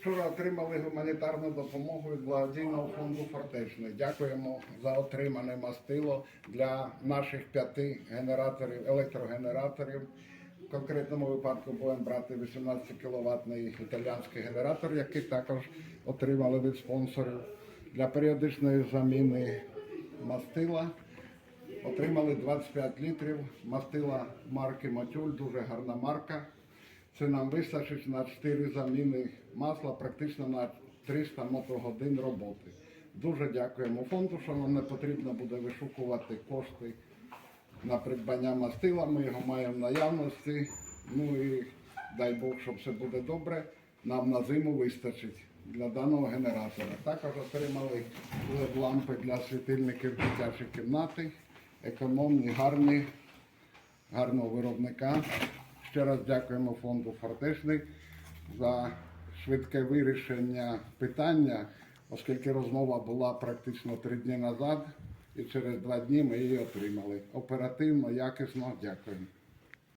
Вчора отримали гуманітарну допомогу від благодійного фонду Фортечний. Дякуємо за отримане мастило для наших п'яти генераторів, електрогенераторів. В конкретному випадку будемо брати 18 кВт італійський генератор, який також отримали від спонсорів для періодичної заміни мастила. Отримали 25 літрів мастила марки Матюль, дуже гарна марка. Це нам вистачить на 4 заміни масла, практично на 300 мотогодин роботи. Дуже дякуємо фонду, що нам не потрібно буде вишукувати кошти на придбання мастила. Ми його маємо в наявності. Ну і дай Бог, щоб все буде добре. Нам на зиму вистачить для даного генератора. Також отримали лампи для світильників дитячої кімнати. Економні, гарні, гарного виробника. Ще раз дякуємо фонду Фортечний за швидке вирішення питання, оскільки розмова була практично три дні назад, і через два дні ми її отримали. Оперативно, якісно, дякуємо.